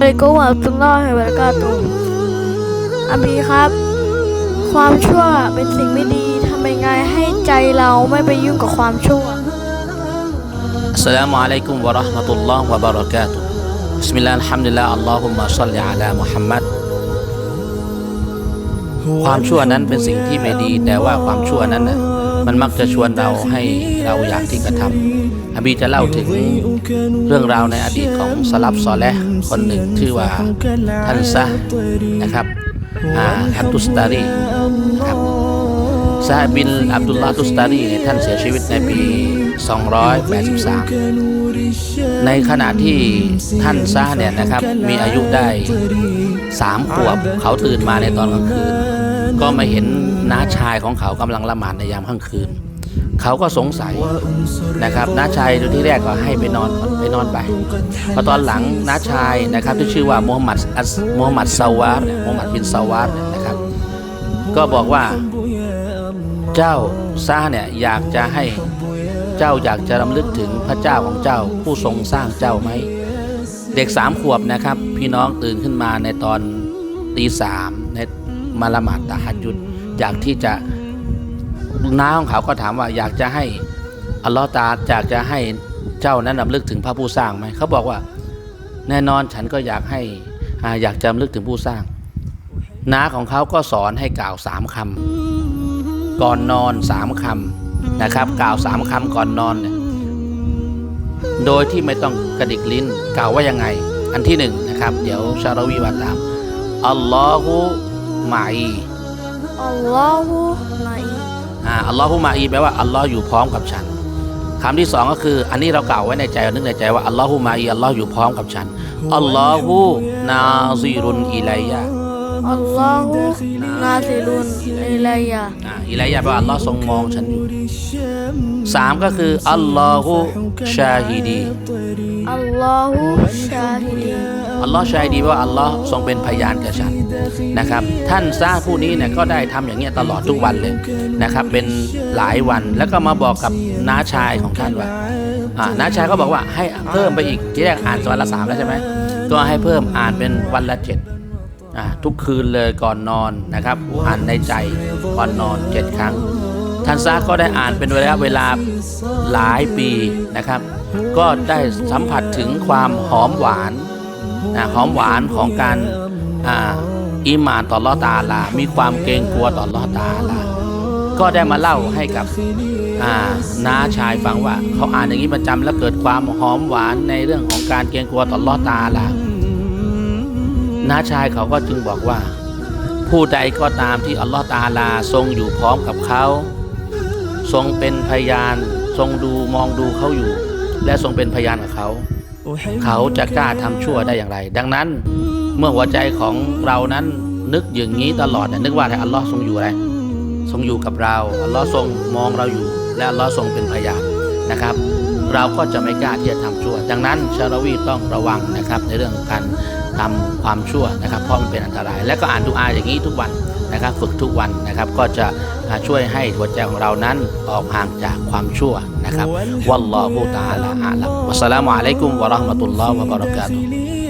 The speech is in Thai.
เลยก็ว่าตุลลอฮิวะบะเราะกาตุฮ์อาบีครับ ความชั่วเป็นสิ่งไม่ดีทำยังไงให้ใจเราไม่ไปยุ่งกับความชั่ว السلام عليكم ورحمة الله وبركاته بسم الله الحمد لله اللهم صل على محمد ความชั่วนั้นเป็นสิ่งที่ไม่ดี แต่ว่าความชั่วนั้นน่ะ มันมักจะชวนเราให้เราอยากที่กระทำอบีจะเล่าถึงเรื่องราวในอดีตของสลับซอแลห์คนหนึ่งชื่อว่าท่านซะนะครับอาฮัตตุสตารีนะครับซะบินอับดุลลาตุสตารีท่านเสียชีวิตในปี 283 ในขณะที่ท่านซะเนี่ยนะครับมีอายุได้สามขวบเขาตื่นมาในตอนกลางคืน ก็มาเห็น น้าชายของเขากำลังละหมาดในยามค่ำคืน เขาก็สงสัยนะครับน้าชายดูที่แรกก็ให้ไปนอนไปนอนไปพอตอนหลังน้าชายนะครับที่ชื่อว่ามูฮัมหมัดอัสมูฮัมหมัดซาวาร์มูฮัมหมัดบินซาวาร์เนี่ยนะครับ ก็บอกว่าเจ้าซาเนี่ยอยากจะให้เจ้าอยากจะรำลึกถึงพระเจ้าของเจ้าผู้ทรงสร้างเจ้าไหมเด็กสามขวบนะครับ พี่น้องตื่นขึ้นมาในตอนตีสามในมาละหมาดตะฮัดยุด อยากที่จะน้าของเขาก็ถามว่าอยากจะให้อัลลอฮ์ตาอยากจะให้เจ้านั้นรำลึกถึงพระผู้สร้างไหมเขาบอกว่า แน่นอนฉันก็อยากให้อ่าอยากจำลึกถึงผู้สร้างน้าของเขาก็สอนให้กล่าวสามคำก่อนนอนสามคำนะครับ กล่าวสามคำก่อนนอนเนี่ยโดยที่ไม่ต้องกระดิกลิ้นกล่าวว่ายังไง อันที่หนึ่งนะครับ เดี๋ยวชาราวีวาตามอัลลอฮุมาอี อัลลอฮุมาอีอ่าอัลลอฮุมาอีแปลว่าอัลลอฮ์อยู่พร้อมกับฉันคำที่สองก็คือ อันนี้เรากล่าวไว้ในใจนึกในใจว่าอัลลอฮุมาอีอัลลอฮ์อยู่พร้อมกับฉันอัลลอฮุนาซีรุนอิไลยยะ อัลลอฮุนาซิรุนอิลัยยะอ่าอิลัยยะแปลว่าอัลลอฮ์ทรงมองฉันอยู่สามก็คืออัลลอฮุชาฮิดีอัลลอฮุชาฮิดีอัลลอฮ์ชาฮิดีแปลว่าอัลลอฮ์ทรงเป็นพยานกับฉันนะครับ ท่านซาผู้นี้เนี่ยก็ได้ทำอย่างเงี้ยตลอดทุกวันเลยนะครับ เป็นหลายวันแล้วก็มาบอกกับน้าชายของท่านว่าอ่าน้าชายก็บอกว่าให้เพิ่มไปอีกที่แรกอ่านวันละสามแล้วใช่ไหมก็ให้เพิ่มอ่านเป็นวันละเจ็ดอ่า ทุกคืนเลยก่อนนอนนะครับ อ่านในใจก่อนนอนเจ็ดครั้งท่านซาก็ได้อ่านเป็นระยะเวลาหลายปีนะครับ ก็ได้สัมผัสถึงความหอมหวานนะหอมหวานของการอ่าอิหมานต่อลอตาลา มีความเกรงกลัวต่อลอตาลา ก็ได้มาเล่าให้กับน้าชายฟังว่า เขาอ่านอย่างนี้ประจำแล้วเกิดความหอมหวานในเรื่องของการเกรงกลัวต่อลอตาลา น้าชายเขาก็จึงบอกว่า ผู้ใดก็ตามที่อัลลอฮ์ตาลาทรงอยู่พร้อมกับเขา ทรงเป็นพยาน ทรงดูมองดูเขาอยู่ และทรงเป็นพยานกับเขา เขาจะกล้าทำชั่วได้อย่างไร ดังนั้นเมื่อหัวใจของเรานั้นนึกอย่างนี้ตลอดเนี่ยนึกว่าอัลลอฮ์ทรงอยู่อะไรทรงอยู่กับเราอัลลอฮ์ทรงมองเราอยู่ และอัลลอฮ์ทรงเป็นพยานนะครับ เราก็จะไม่กล้าที่จะทำชั่ว ดังนั้นชาลวีต้องระวังนะครับในเรื่องของการทำความชั่วนะครับเพราะมันเป็นอันตราย และก็อ่านดูอาอย่างนี้ทุกวันนะครับฝึกทุกวันนะครับก็จะอ่าช่วยให้หัวใจของเรานั้นออกห่างจากความชั่วนะครับวัลลอฮุตะอาลาอาลัมวัสสลามุอะลัยกุมวะเราะห์มะตุลลอฮ์วะบะเราะกาตุฮ์